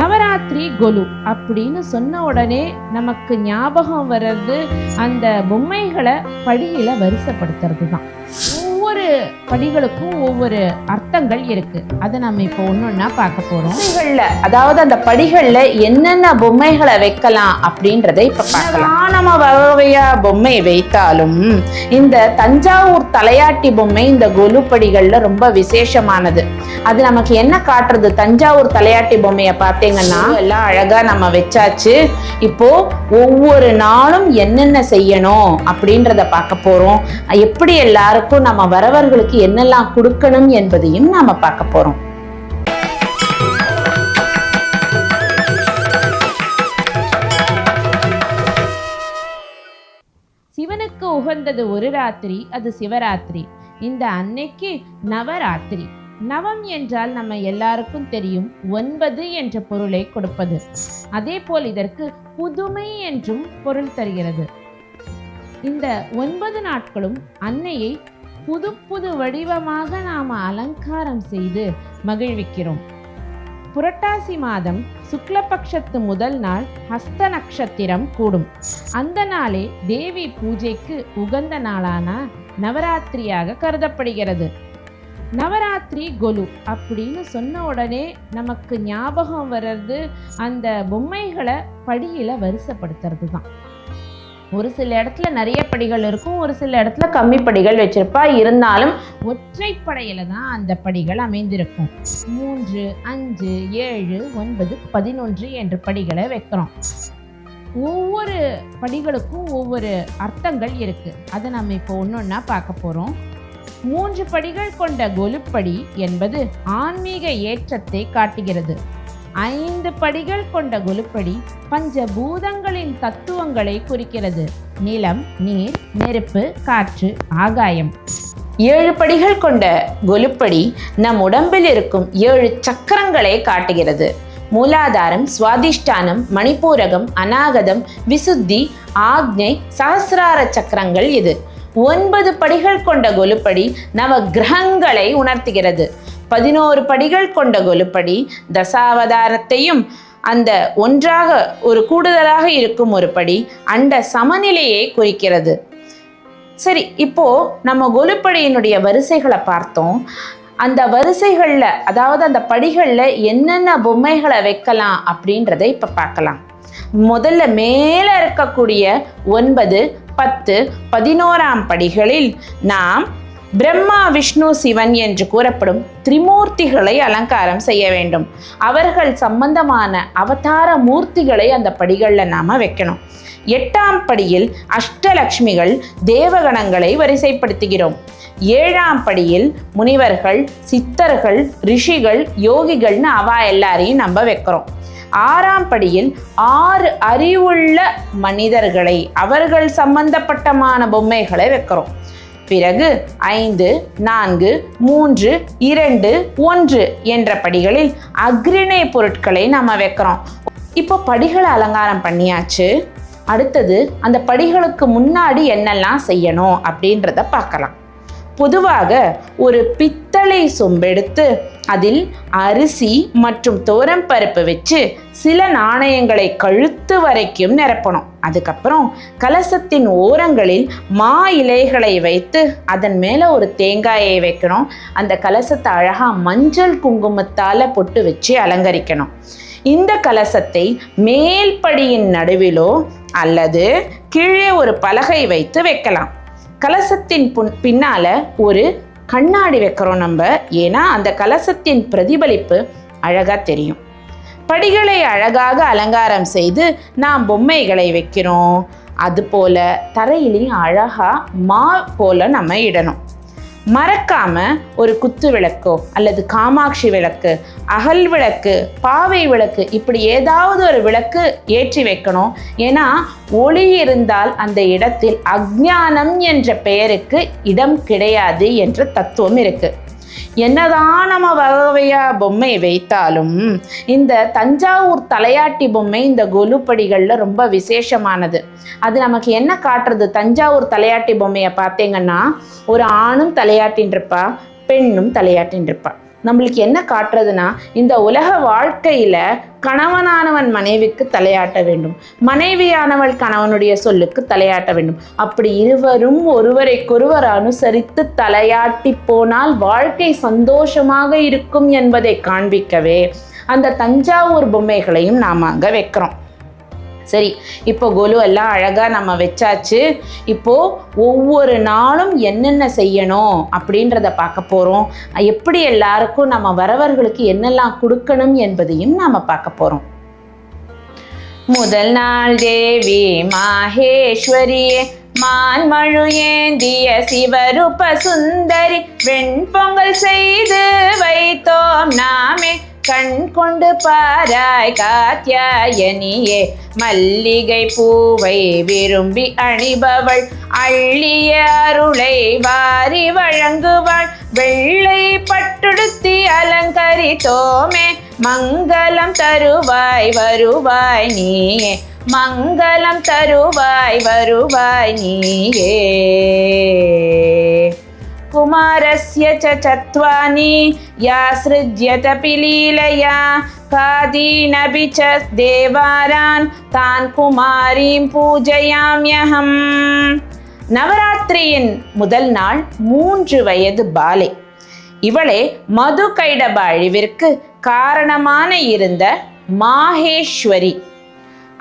நவராத்திரி கொலு அப்படின்னு சொன்ன உடனே நமக்கு ஞாபகம் வர்றது அந்த பொம்மைகளை படியில வரிசைப்படுத்துறது தான் ஒவ்வொரு படிகளுக்கும் ஒவ்வொரு அர்த்தங்கள் இருக்கு. அதை நம்ம இப்போ ஒன்னொன்னா பார்க்க போறோம். அதாவது அந்த படிகள்ல என்னென்ன பொம்மைகளை வைக்கலாம் அப்படின்றதை இப்ப பார்க்கலாம். வகையா பொம்மை வைத்தாலும் இந்த தஞ்சாவூர் தலையாட்டி பொம்மை இந்த கொலு படிகள்ல ரொம்ப விசேஷமானது. அது நமக்கு என்ன காட்டுறது? தஞ்சாவூர் தலையாட்டி பொம்மையை பார்த்தீங்கன்னா எல்லாம் அழகா நம்ம வச்சாச்சு. இப்போ ஒவ்வொரு நாளும் என்னென்ன செய்யணும் அப்படின்றத பார்க்க போறோம். எப்படி எல்லாருக்கும் நம்ம வரவர்களுக்கு என்னெல்லாம் கொடுக்கணும் என்பதையும் நாம பார்க்க போறோம். சிவனுக்கு உகந்தது ஒரு ராத்திரி அது சிவராத்திரி. இந்த அன்னைக்கு நவராத்திரி. நவம் என்றால் நம்ம எல்லாருக்கும் தெரியும் ஒன்பது என்ற பொருளை கொடுப்பது. அதே போல் இதற்கு புதுமை என்றும் பொருள் தருகிறது. இந்த ஒன்பது நாட்களும் அன்னையை புது புது வடிவமாக நாம் அலங்காரம் செய்து மகிழ்விக்கிறோம். புரட்டாசி மாதம் சுக்லபக்ஷத்து முதல் நாள் ஹஸ்த நட்சத்திரம் கூடும். அந்த நாளே தேவி பூஜைக்கு உகந்த நாளான நவராத்திரியாக கருதப்படுகிறது. நவராத்திரி கொலு அப்படின்னு சொன்ன உடனே நமக்கு ஞாபகம் வர்றது அந்த பொம்மைகளை படியில வரிசைப்படுத்துறது தான் ஒரு சில இடத்துல நிறைய படிகள் இருக்கும் ஒரு சில இடத்துல கம்மி படிகள் வச்சிருப்பா. இருந்தாலும் ஒற்றைப்படையில தான் அந்த படிகள் அமைந்திருக்கும். மூன்று அஞ்சு ஏழு ஒன்பது பதினொன்று என்ற படிகளை வைக்கிறோம். ஒவ்வொரு படிகளுக்கும் ஒவ்வொரு அர்த்தங்கள் இருக்கு. அதை நம்ம இப்போ ஒன்றொன்னா பார்க்க போறோம். மூன்று படிகள் கொண்ட கொலுப்படி என்பது ஆன்மீக ஏற்றத்தை காட்டுகிறது. ஐந்து படிகள் கொண்ட கொலுப்படி பஞ்சபூதங்களின் தத்துவங்களை குறிக்கிறது. நிலம் நீர் நெருப்பு காற்று ஆகாயம். ஏழு படிகள் கொண்ட கொலுப்படி நம் உடம்பில் இருக்கும் ஏழு சக்கரங்களை காட்டுகிறது. மூலாதாரம் சுவாதிஷ்டானம் மணிப்பூரகம் அநாகதம் விசுத்தி ஆக்ஞை சகசிரார சக்கரங்கள் இது. ஒன்பது படிகள் கொண்ட கொலுப்படி நவ கிரகங்களை உணர்த்துகிறது. பதினோரு படிகள் கொண்ட கொலுப்படி தசாவதாரத்தையும் அந்த ஒன்றாக ஒரு கூடுதலாக இருக்கும் ஒரு படி அண்ட சமநிலையை குறிக்கிறது. சரி இப்போ நம்ம கொலுப்படியினுடைய வரிசைகளை பார்த்தோம். அந்த வரிசைகளில் அதாவது அந்த படிகளில் என்னென்ன பொம்மைகளை வைக்கலாம் அப்படின்றத இப்போ பார்க்கலாம். முதல்ல மேலே இருக்கக்கூடிய ஒன்பது பத்து பதினோராம் படிகளில் நாம் பிரம்மா விஷ்ணு சிவன் என்று கூறப்படும் திரிமூர்த்திகளை அலங்காரம் செய்ய வேண்டும். அவர்கள் சம்பந்தமான அவதார மூர்த்திகளை அந்த படிகளில் நாம வைக்கணும். எட்டாம் படியில் அஷ்டலக்ஷ்மிகள் தேவகணங்களை வரிசைப்படுத்துகிறோம். ஏழாம் படியில் முனிவர்கள் சித்தர்கள் ரிஷிகள் யோகிகள்னு அவா எல்லாரையும் நம்ம வைக்கிறோம். ஆறாம் படியில் ஆறு அறிவுள்ள மனிதர்களை அவர்கள் சம்பந்தப்பட்டமான பொம்மைகளை வைக்கிறோம். பிறகு ஐந்து நான்கு மூன்று இரண்டு ஒன்று என்ற படிகளில் அக்ரிணை பொருட்களை நம்ம வைக்கிறோம். இப்போ படிகளை அலங்காரம் பண்ணியாச்சு. அடுத்தது அந்த படிகளுக்கு முன்னாடி என்னெல்லாம் செய்யணும் அப்படின்றத பார்க்கலாம். பொதுவாக ஒரு பித்தளை சொம்பெடுத்து அதில் அரிசி மற்றும் பருப்பு வச்சு சில நாணயங்களை கழுத்து வரைக்கும் நிரப்பணும். அதுக்கப்புறம் கலசத்தின் ஓரங்களில் மா இலைகளை வைத்து அதன் மேலே ஒரு தேங்காயை வைக்கணும். அந்த கலசத்தை அழகாக மஞ்சள் குங்குமத்தால் பொட்டு வச்சு அலங்கரிக்கணும். இந்த கலசத்தை மேல்படியின் நடுவிலோ அல்லது கீழே ஒரு பலகை வைத்து வைக்கலாம். கலசத்தின் புன் பின்னால ஒரு கண்ணாடி வைக்கிறோம் நம்ம. ஏன்னா அந்த கலசத்தின் பிரதிபலிப்பு அழகாக தெரியும். படிகளை அழகாக அலங்காரம் செய்து நாம் பொம்மைகளை வைக்கிறோம். அதுபோல தரையிலையும் அழகாக மா போல நம்ம இடணும். மறக்காம ஒரு குத்து விளக்கோ அல்லது காமாட்சி விளக்கு அகல் விளக்கு பாவை விளக்கு இப்படி ஏதாவது ஒரு விளக்கு ஏற்றி வைக்கணும். ஏன்னா ஒளி இருந்தால் அந்த இடத்தில் அஜ்ஞானம் என்ற பெயருக்கு இடம் கிடையாது என்ற தத்துவம் இருக்குது என்னதான் நம்ம வகவையா பொம்மை வைத்தாலும் இந்த தஞ்சாவூர் தலையாட்டி பொம்மை இந்த கொலுப்படிகளில் ரொம்ப விசேஷமானது. அது நமக்கு என்ன காட்டுறது? தஞ்சாவூர் தலையாட்டி பொம்மையை பார்த்தீங்கன்னா ஒரு ஆணும் தலையாட்டின் இருப்பா பெண்ணும் தலையாட்டின் இருப்பா. நம்மளுக்கு என்ன காட்டுறதுன்னா இந்த உலக வாழ்க்கையில கணவனானவன் மனைவிக்கு தலையாட்ட வேண்டும். மனைவியானவள் கணவனுடைய சொல்லுக்கு தலையாட்ட வேண்டும். அப்படி இருவரும் ஒருவரைக்கொருவர் அனுசரித்து தலையாட்டி போனால் வாழ்க்கை சந்தோஷமாக இருக்கும் என்பதை காண்பிக்கவே அந்த தஞ்சாவூர் பொம்மைகளையும் நாம் அங்கே வைக்கிறோம். சரி இப்போ கொலு எல்லாம் அழகாக நம்ம வச்சாச்சு. இப்போ ஒவ்வொரு நாளும் என்னென்ன செய்யணும் அப்படின்றத பார்க்க போகிறோம் எப்படி எல்லாருக்கும் நம்ம வரவர்களுக்கு என்னெல்லாம் கொடுக்கணும் என்பதையும் நாம் பார்க்க போகிறோம் முதல் நாள் தேவி மாஹேஸ்வரியே மான்மழு ஏந்திய சிவரூப சுந்தரி வெண்பொங்கல் செய்து வைத்தோம் நாமே. கண் கொண்டு பாராய் காத்தியாயனியே மல்லிகை பூவை விரும்பி அணிபவள் அள்ளிய அருளை வாரி வழங்குவாள். வெள்ளை பட்டுடுத்தி அலங்கரித்தோமே மங்களம் தருவாய் வருவாய் நீயே. மங்களம் தருவாய் வருவாய் நீயே. कुमारस्य च चत्वानि या सृज्यतपि लीलया कादीनपि च देवारान् तान् कुमारीं पूजयाम्यहम् நவராத்திரியின் முதல் நாள் மூன்று வயது பாலை இவளே மது கைடப அழிவிற்கு காரணமான இருந்த மாஹேஸ்வரி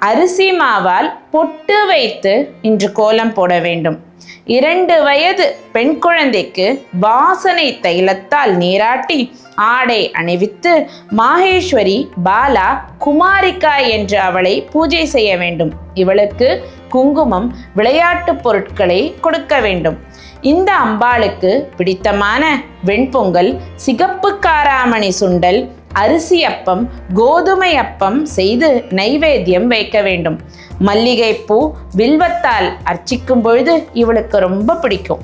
அரிசி மாவால் பொட்டு வைத்து இன்று கோலம் போட வேண்டும் இரண்டு வயது பெண் குழந்தைக்கு வாசனை தைலத்தால் நீராட்டி ஆடை அணிவித்து மாகேஸ்வரி பாலா குமாரிகா என்று அவளை பூஜை செய்ய வேண்டும். இவளுக்கு குங்குமம் விளையாட்டு பொருட்களை கொடுக்க வேண்டும். இந்த அம்பாளுக்கு பிடித்தமான வெண்பொங்கல் சிகப்பு காராமணி சுண்டல் அரிசி அப்பம் கோதுமை அப்பம் செய்து நைவேத்தியம் வைக்க வேண்டும். மல்லிகைப்பூ வில்வத்தால் அர்ச்சிக்கும் பொழுது இவளுக்கு ரொம்ப பிடிக்கும்.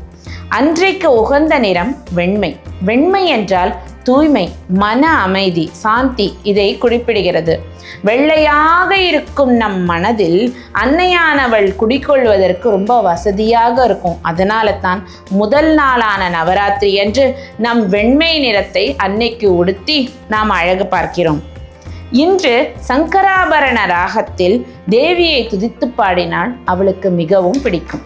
அன்றைக்கு உகந்த நிறம் வெண்மை. வெண்மை என்றால் தூய்மை மன அமைதி சாந்தி இதை குறிப்பிடுகிறது. வெள்ளையாக இருக்கும் நம் மனதில் அன்னையானவள் குடிக்கொள்வதற்கு ரொம்ப வசதியாக இருக்கும். அதனால தான் முதல் நாளான நவராத்திரி என்று நம் வெண்மை நிறத்தை அன்னைக்கு உடுத்தி நாம் அழகு பார்க்கிறோம். இன்று சங்கராபரண ராகத்தில் தேவியை துதித்து பாடினால் அவளுக்கு மிகவும் பிடிக்கும்.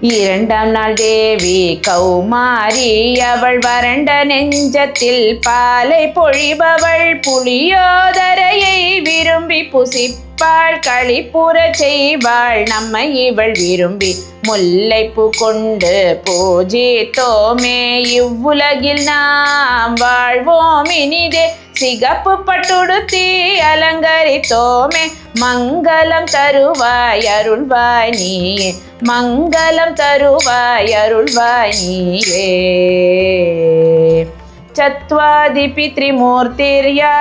இரண்டாம் நாள் தேவி கௌமாரி அவள் வறண்ட நெஞ்சத்தில் பாலை பொழிபவள் புளியோதரையை விரும்பி கழிப்பாள் கழிப்புற செய்வாள். நம்மை இவள் விரும்பி முல்லைப்பு கொண்டு பூஜித்தோமே. இவ்வுலகில் நாம் வாழ்வோம். இனிதே சிகப்பு பட்டுடுத்தி அலங்கரித்தோமே. மங்களம் தருவாய் அருள்வாய் நீயே. மங்களம் தருவாய் அருள்வாய் நீயே. चत्वादिपि त्रिमूर्तिर्या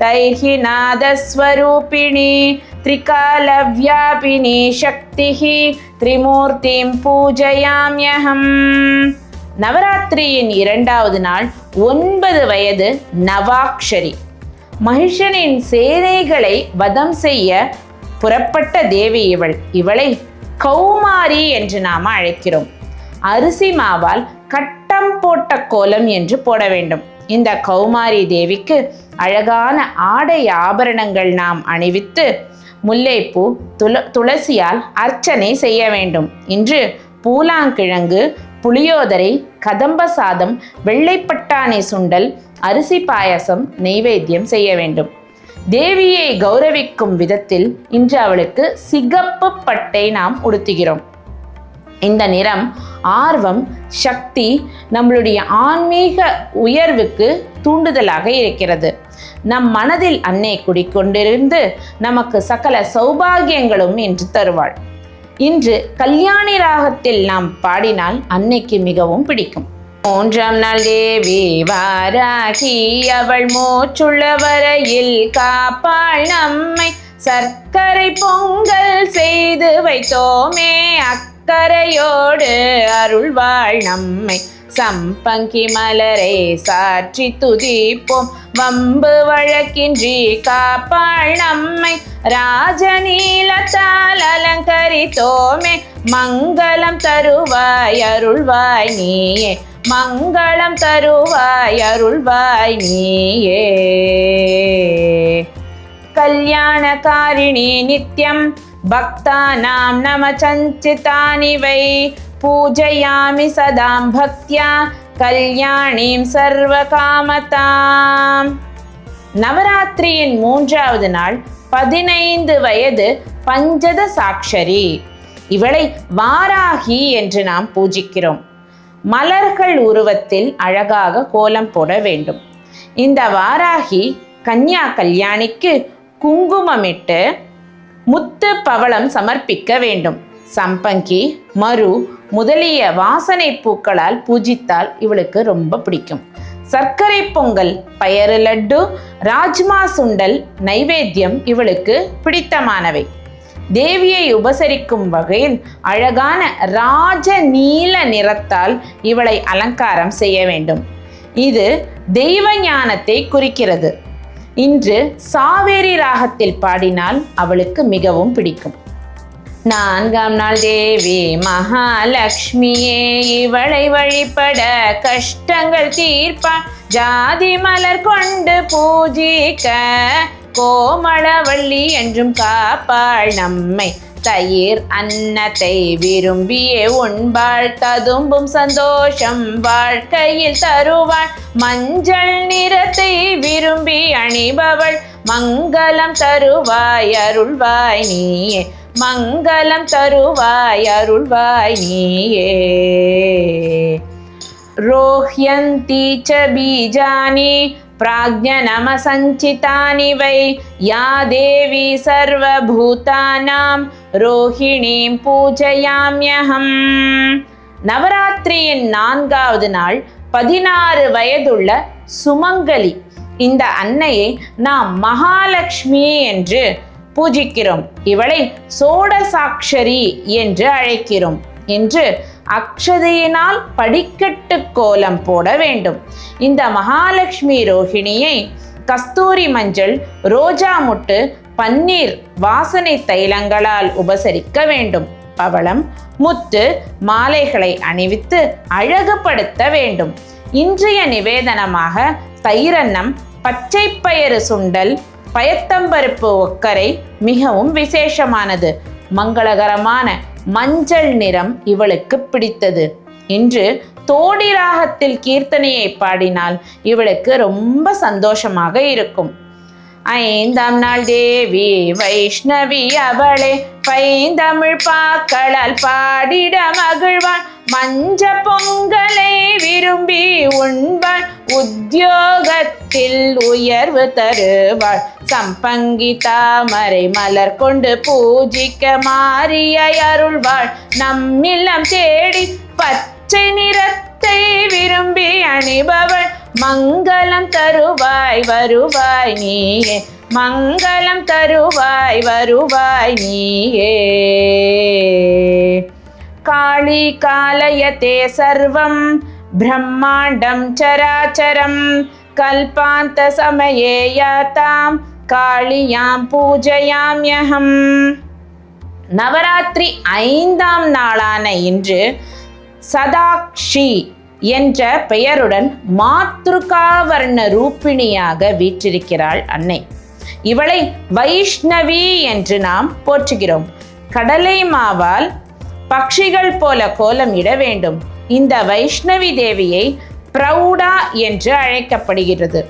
तैः नादस्वरूपिणी त्रिकालव्यापिनी शक्तिः त्रिमूर्तिं पूजयाम्यहम् நவராத்திரியின் இரண்டாவது நாள் ஒன்பது வயது நவாக்ஷரி மகிஷனின் சேனைகளை வதம் செய்ய புறப்பட்ட தேவி இவள் இவளை கௌமாரி என்று நாம் அழைக்கிறோம் அரிசி மாவால் கட்டம் போட்ட கோலம் என்று போட வேண்டும். இந்த கௌமாரி தேவிக்கு அழகான ஆடை ஆபரணங்கள் நாம் அணிவித்து முல்லைப்பூ துள துளசியால் அர்ச்சனை செய்ய வேண்டும். இன்று பூலாங்கிழங்கு புளியோதரை கதம்ப சாதம் வெள்ளைப்பட்டாணி சுண்டல் அரிசி பாயசம் நெய்வேத்தியம் செய்ய வேண்டும். தேவியை கௌரவிக்கும் விதத்தில் இன்று அவளுக்கு சிகப்பு பட்டை நாம் உடுத்துகிறோம். இந்த நிறம் ஆர்வம் சக்தி நம்மளுடைய ஆன்மீக உயர்வுக்கு தூண்டுதலாக இருக்கிறது. நம் மனதில் அன்னை குடிக்கொண்டிருந்து நமக்கு சகல சௌபாகியங்களும் இன்று தருவாள். இன்று கல்யாணி ராகத்தில் நாம் பாடினால் அன்னைக்கு மிகவும் பிடிக்கும். மூன்றாம் நாள் தேவி வாராகி அவள் மூச்சுள்ள வரையில் காப்பாள் நம்மை. சர்க்கரை பொங்கல் செய்து வைத்தோமே அக்கறையோடு அருள்வாள் நம்மை. சம்பங்கி மலரை சாற்றி துதிப்போம். வம்பு வழக்கின்றி காப்பாள் நம்மை. ராஜநீலத்தால் அலங்கரித்தோமே. மங்களம் தருவாய் அருள்வாய் நீயே. மங்களம் தருவாய் அருள்வாய் நீயே. கல்யாண காரிணி நித்யம். பக்தானாம் நம சஞ்சிதானி வை பூஜையாமி சதாம் பக்தியா கல்யாணிம் சர்வ காமதாம் நவராத்திரியின் மூன்றாவது நாள் பதினைந்து வயது பஞ்சத சாக்ஷரி இவளை வாராகி என்று நாம் பூஜிக்கிறோம். மலர்கள் உருவத்தில் அழகாக கோலம் போட வேண்டும். இந்த வாராகி கன்யா கல்யாணிக்கு குங்குமமிட்டு முத்து பவளம் சமர்ப்பிக்க வேண்டும். சம்பங்கி மரு முதலிய வாசனை பூக்களால் பூஜித்தால் இவளுக்கு ரொம்ப பிடிக்கும். சர்க்கரை பொங்கல் பயறு லட்டு ராஜ்மா சுண்டல் நைவேத்தியம் இவளுக்கு பிடித்தமானவை. தேவியை உபசரிக்கும் வகையில் அழகான ராஜ நீல நிறத்தால் இவளை அலங்காரம் செய்ய வேண்டும். இது தெய்வ ஞானத்தை குறிக்கிறது. இன்று சாவேரி ராகத்தில் பாடினால் அவளுக்கு மிகவும் பிடிக்கும். நான்காம் நாள் தேவி மகாலட்சுமியே இவளை வழிபட கஷ்டங்கள் தீர்ப்பான். ஜாதி மலர் கொண்டு பூஜிக்க கோமளவள்ளி என்றும் காப்பாள் நம்மை. தயிர் அன்னத்தை விரும்பியே உண்பாள் ததும்பும் சந்தோஷம் வாழ்க்கையில் தருவாள் மஞ்சள் நிறத்தை விரும்பி அணிபவள் மங்களம் தருவாய் அருள்வாய் நீயே மங்களம் தருவாய் அருள்வாய் நீயே रोह्यन्ति च बीजानि प्राज्ञनमसञ्चितानि वै या देवी सर्वभूतानां ரோஹிணீம் பூஜையாம்யகம் நவராத்திரியின் நான்காவது நாள் பதினாறு வயதுள்ள சுமங்கலி இந்த அன்னையை நாம் மகாலட்சுமி என்று பூஜிக்கிறோம் இவளை சோடசாக்ஷரி என்று அழைக்கிறோம் என்று அக்ஷதையினால் படிக்கட்டு கோலம் போட வேண்டும். இந்த மகாலட்சுமி ரோஹிணியை கஸ்தூரி மஞ்சள் ரோஜா முட்டு பன்னீர் வாசனை தைலங்களால் உபசரிக்க வேண்டும். பவளம் முத்து மாலைகளை அணிவித்து அழகுபடுத்த வேண்டும். இன்றைய நிவேதனமாக தயிரன்னம் பயறு சுண்டல் பயத்தம்பருப்பு ஒக்கரை மிகவும் விசேஷமானது. மங்களகரமான மஞ்சள் நிறம் இவளுக்கு பிடித்தது. இன்று தோடி ராகத்தில் கீர்த்தனையை பாடினால் இவளுக்கு ரொம்ப சந்தோஷமாக இருக்கும். ஐந்தாம் நாள் தேவி வைஷ்ணவி அவளே பைந்தமிழ் பாக்களால் பாடிட மகிழ்வான் மஞ்ச பொங்கலை விரும்பி உண்பாள் உத்தியோகத்தில் உயர்வு தருவாள். சம்பங்கி தாமரை மலர் கொண்டு பூஜிக்க மாறிய அருள்வாள். நம்மில்லம் தேடி பச்சை நிறத்தை விரும்பி அணிபவள். மங்களம் தருவாய் வருவாய் நீயே. மங்களம் தருவாய் வருவாய் நீயே. காளி காலயத்தே சர்வம் பிரம்மாண்டம் சராச்சரம் கல்பாந்த சமயே யாத்தாம் காளியாம் பூஜயாம்யகம் நவராத்திரி ஐந்தாம் நாளான இன்று சதாக்ஷி என்ற பெயருடன் மாத்ருகாவர்ண ரூபிணியாக வீற்றிருக்கிறாள் அன்னை. இவளை வைஷ்ணவி என்று நாம் போற்றுகிறோம். கடலை மாவால் பக்ஷிகள் போல கோலம் இட வேண்டும். இந்த வைஷ்ணவி தேவியை பிரௌடா என்று அழைக்கப்படுகிறது.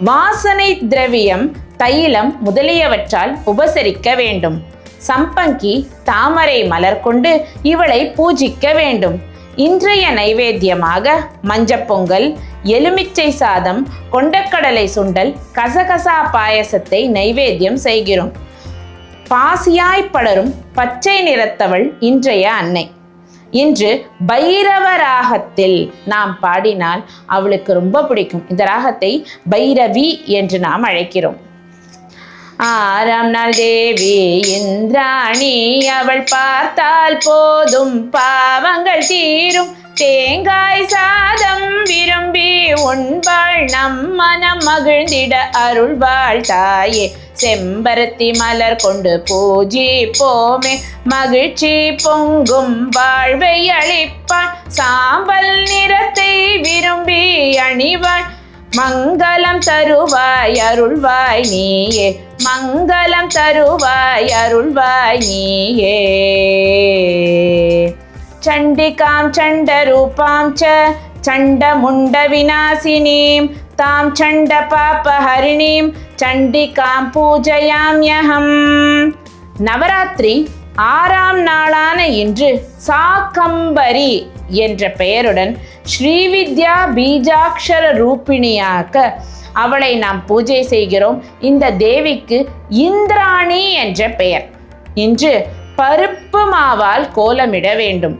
வாசனை திரவியம் தைலம் முதலியவற்றால் உபசரிக்க வேண்டும். சம்பங்கி தாமரை மலர் கொண்டு இவளை பூஜிக்க வேண்டும். இன்றைய நைவேத்தியமாக மஞ்சப்பொங்கல் எலுமிச்சை சாதம் கொண்டக்கடலை சுண்டல் கசகசா பாயசத்தை நைவேத்தியம் செய்கிறோம். பாசியாய் படரும் பச்சை நிறத்தவள் இன்றைய அன்னை. இன்று பைரவ ராகத்தில் நாம் பாடினால் அவளுக்கு ரொம்ப பிடிக்கும். இந்த ராகத்தை பைரவி என்று நாம் அழைக்கிறோம். ஆறாம் நாள் தேவி இந்திராணி அவள் பார்த்தால் போதும். பாவங்கள் தீரும். தேங்காய் சாதம் விரும்பி உண்பாள். நம் மனம் மகிழ்ந்திட அருள்வாள் தாயே செம்பருத்தி மலர் கொண்டு பூஜி போமே மகிழ்ச்சி பொங்கும் வாழ்வை அளிப்பாள். சாம்பல் நிறத்தை விரும்பி அணிவாள். மங்களம் தருவாய் அருள்வாய் நீயே. மங்களம் தருவாய் அருள்வாய் நீயே. சண்டிகாம் சண்டரூபாம் ச சண்டமுண்ட விநாசினீம். தாம் சண்ட பாப ஹரிணீம் சண்டிகாம் பூஜயாம்யகம் நவராத்திரி ஆறாம் நாளான இன்று சாக்கம்பரி என்ற பெயருடன் ஸ்ரீவித்யா பீஜாட்சர ரூபிணியாக அவளை நாம் பூஜை செய்கிறோம். இந்த தேவிக்கு இந்திராணி என்ற பெயர். இன்று பருப்பு மாவால் கோலமிட வேண்டும்.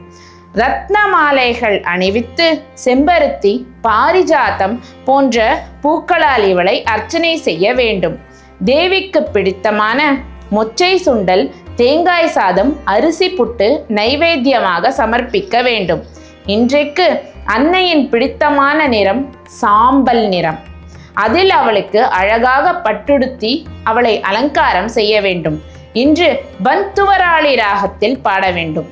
ரத்ன மாலைகள் அணிவித்து செம்பருத்தி பாரிஜாத்தம் போன்ற பூக்களால் இவளை அர்ச்சனை செய்ய வேண்டும். தேவிக்கு பிடித்தமான மொச்சை சுண்டல் தேங்காய் சாதம் அரிசி புட்டு நைவேத்தியமாக சமர்ப்பிக்க வேண்டும். இன்றைக்கு அன்னையின் பிடித்தமான நிறம் சாம்பல் நிறம். அதில் அவளுக்கு அழகாக பட்டுடுத்தி அவளை அலங்காரம் செய்ய வேண்டும். இன்று பந்துவராளி ராகத்தில் பாட வேண்டும்.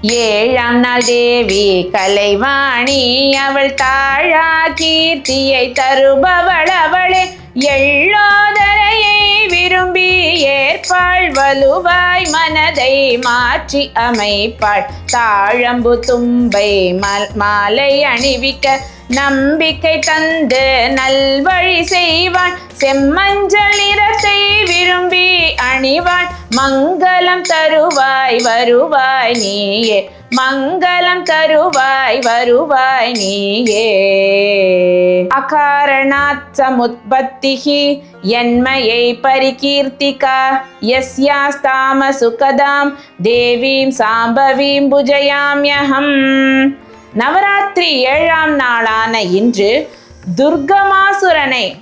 ஏழாம் நாள் தேவி கலைவாணி அவள் தாழா கீர்த்தியை தருபவள் அவளே. எல்லோதரையே விரும்பி ஏற்பாள் வலுவாய் மனதை மாற்றி அமைப்பாள். தாழம்பு தும்பை மாலை அணிவிக்க நம்பிக்கை தந்து நல்வழி செய்வான். செம்மஞ்சள் நிறத்தை விரும்பி அணிவான். மங்களம் தருவாய் வருவாய் நீயே. மங்களம் தருவாய் வருவாய் நீயே. அகாரணாத் சமுத்பத்திஹி என்மையை பரிகீர்த்திகா. யஸ்யாஸ்தாம சுகதாம் தேவீம் சாம்பவீம் புஜயாம்யஹம். நவராத்திரி ஏழாம் நாளான இன்று துர்கமாசுரனை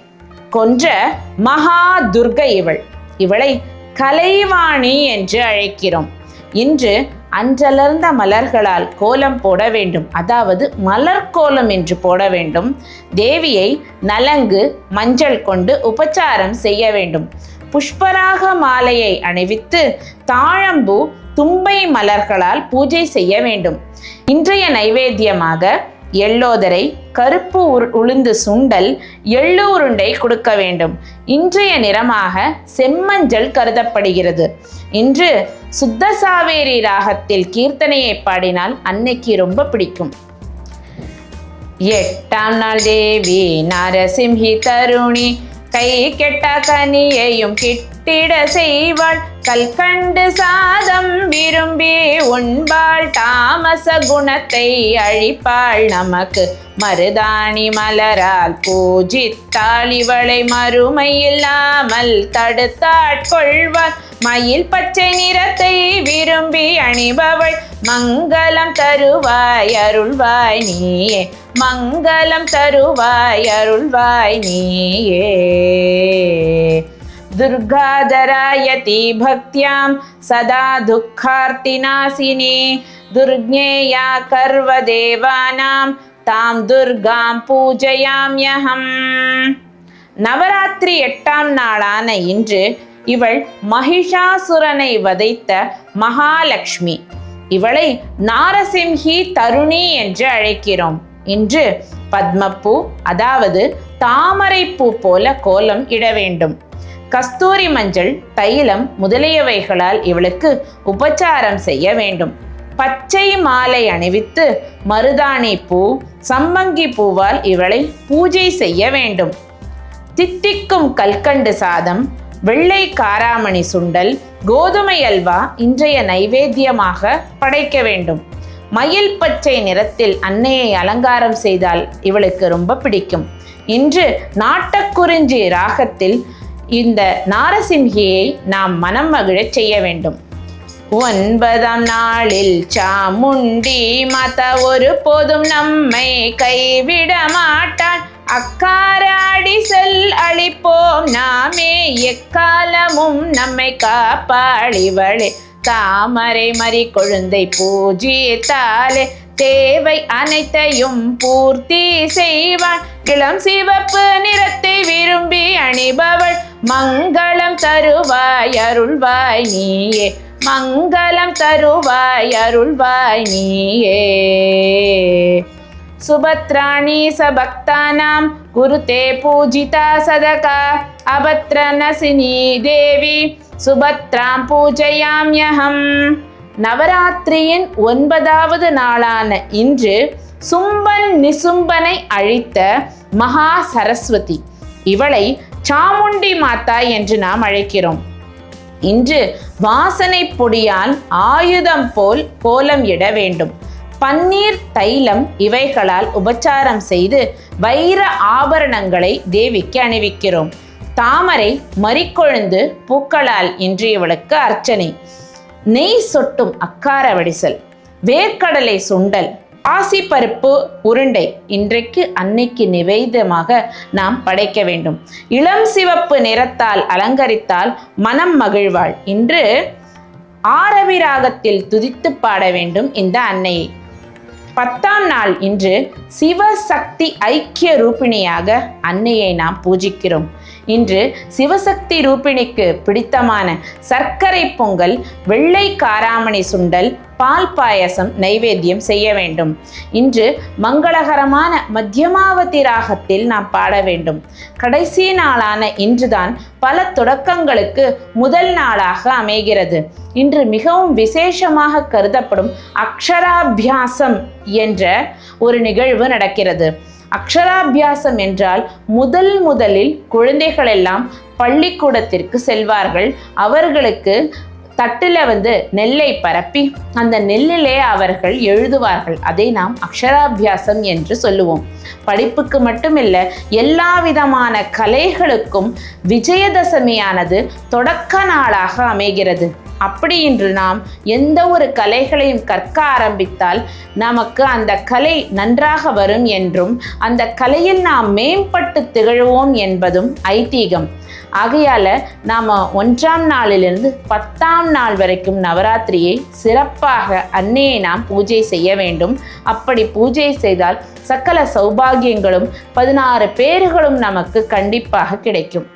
கொன்ற மகா துர்க இவள். இவளை கலைவாணி என்று அழைக்கிறோம். இன்று அன்றலர்ந்த மலர்களால் கோலம் போட வேண்டும். அதாவது மலர் கோலம் என்று போட வேண்டும். தேவியை நலங்கு மஞ்சள் கொண்டு உபச்சாரம் செய்ய வேண்டும். புஷ்பராக மாலையை அணிவித்து தாழம்பூ தும்பை மலர்களால் பூஜை செய்ய வேண்டும். இன்றைய நைவேத்தியமாக எள்ளோதரை கருப்பு உரு- உளுந்து சுண்டல் எள்ளு உருண்டை கொடுக்க வேண்டும். இன்றைய நிறமாக செம்மஞ்சள் கருதப்படுகிறது. இன்று சுத்த சாவேரி ராகத்தில் கீர்த்தனையை பாடினால் அன்னைக்கு ரொம்ப பிடிக்கும். எட்டாம் நாள் தேவி நரசிம்ஹி தருணி கை கெட்ட கனியையும் கிட்டிட செய்வாள். கல்கண்டு சாதம் விரும்பி உண்பாள். தாமச குணத்தை அழிப்பாள் நமக்கு. மருதாணி மலரால் பூஜித்தாள் இவளை மறுமை இல்லாமல் தடுத்தாட்கொள்வாள் மயில் பச்சை நிறத்தை விரும்பி அணிபவள். மங்களம் தருவாய் அருள்வாய் நீயே. மங்களம் தருவாய் அருள்வாய் நீயே. दुर्गाधरायति भक्त्यां सदा दुःखार्तिनाशिनी दुर्ज्ञेया कर्वदेवानां तां दुर्गां पूजयाम्यहम् நவராத்திரி எட்டாம் நாளான இன்று இவள் மகிஷாசுரனை வதைத்த மகாலட்சுமி இவளை நாரசிம்ஹி தருணி என்று அழைக்கிறோம் இன்று பத்மப்பூ அதாவது தாமரைப்பூ போல கோலம் இட வேண்டும் கஸ்தூரி மஞ்சள் தைலம் முதலியவைகளால் இவளுக்கு உபச்சாரம் செய்ய வேண்டும். பச்சை மாலை அணிவித்து மருதாணி பூ சம்பங்கி பூவால் இவளை பூஜை செய்ய வேண்டும். தித்திக்கும் கல்கண்டு சாதம் வெள்ளை காராமணி சுண்டல் கோதுமை அல்வா இன்றைய நைவேத்தியமாக படைக்க வேண்டும். மயில் பச்சை நிறத்தில் அன்னையை அலங்காரம் செய்தால் இவளுக்கு ரொம்ப பிடிக்கும். இன்று நாட்டக்குறிஞ்சி ராகத்தில் இந்த நாரசிம்ஹியை நாம் மனம் மகிழச் செய்ய வேண்டும். ஒன்பதாம் நாளில் சாமுண்டி மாதா ஒரு போதும் நம்மை கைவிட மாட்டான். அக்காராடி செல் அழிப்போம். நாமே எக்காலமும் நம்மை காப்பாளிவளே தாமரை மறி கொழுந்தை பூஜித்தாலே. தேவை அனைத்தையும் பூர்த்தி செய்வாள் இளம் சிவப்பு நிறத்தை விரும்பி அணிபவள். மங்களம் தருவாய் அருள்வாய் நீயே. மங்களம் தருவாய் அருள்வாய் நீயே. சுபத்ராணி சபக்தானாம் குருதே பூஜிதா சதகா. அபத்ர நசினி தேவி சுபத்ராம் பூஜையாம்யகம் நவராத்திரியின் ஒன்பதாவது நாளான இன்று சும்பன் நிசும்பனை அழித்த மகா சரஸ்வதி. இவளை சாமுண்டி மாதா என்று நாம் அழைக்கிறோம். இன்று வாசனை பொடியால் ஆயுதம் போல் கோலம் இட வேண்டும். பன்னீர் தைலம் இவைகளால் உபச்சாரம் செய்து வைர ஆபரணங்களை தேவிக்கு அணிவிக்கிறோம். தாமரை மறிக்கொழுந்து பூக்களால் இன்றியவளுக்கு அர்ச்சனை. நெய் சொட்டும் அக்கார வடிசல். வேர்க்கடலை சுண்டல். பாசிப்பருப்பு உருண்டை இன்றைக்கு அன்னைக்கு நிவேதமாக நாம் படைக்க வேண்டும். இளம் சிவப்பு நிறத்தால் அலங்கரித்தால் மனம் மகிழ்வாள். இன்று ஆரவி ராகத்தில் துதித்து பாட வேண்டும் இந்த அன்னையை. பத்தாம் நாள் இன்று சிவசக்தி ஐக்கிய ரூபிணியாக அன்னையை நாம் பூஜிக்கிறோம். இன்று சிவசக்தி ரூபிணிக்கு பிடித்தமான சர்க்கரை பொங்கல் வெள்ளை காராமணி சுண்டல் பால் பாயசம் நைவேத்தியம் செய்ய வேண்டும். இன்று மங்களகரமான மத்தியமாவதி ராகத்தில் நாம் பாட வேண்டும். கடைசி நாளான இன்றுதான் பல தொடக்கங்களுக்கு முதல் நாளாக அமைகிறது. இன்று மிகவும் விசேஷமாக கருதப்படும் அக்ஷராபியாசம் என்ற ஒரு நிகழ்வு நடக்கிறது. அக்ஷராபியாசம் என்றால் முதல் முதலில் குழந்தைகளெல்லாம் பள்ளிக்கூடத்திற்கு செல்வார்கள். அவர்களுக்கு தட்டில் வந்து நெல்லை பரப்பி அந்த நெல்லிலே அவர்கள் எழுதுவார்கள். அதை நாம் அக்ஷராபியாசம் என்று சொல்லுவோம். படிப்புக்கு மட்டுமில்லை எல்லா விதமான கலைகளுக்கும் விஜயதசமியானது தொடக்க நாளாக அமைகிறது. அப்படி இன்று நாம் எந்த ஒரு கலைகளையும் கற்க ஆரம்பித்தால் நமக்கு அந்த கலை நன்றாக வரும் என்றும் அந்த கலையில் நாம் மேம்பட்டு திகழ்வோம் என்பதும் ஐதீகம். ஆகையால் நாம் ஒன்றாம் நாளிலிருந்து பத்தாம் நாள் வரைக்கும் நவராத்திரியை சிறப்பாக அன்னையை நாம் பூஜை செய்ய வேண்டும். அப்படி பூஜை செய்தால் சகல சௌபாகியங்களும் பதினாறு பேர்களும் நமக்கு கண்டிப்பாக கிடைக்கும்.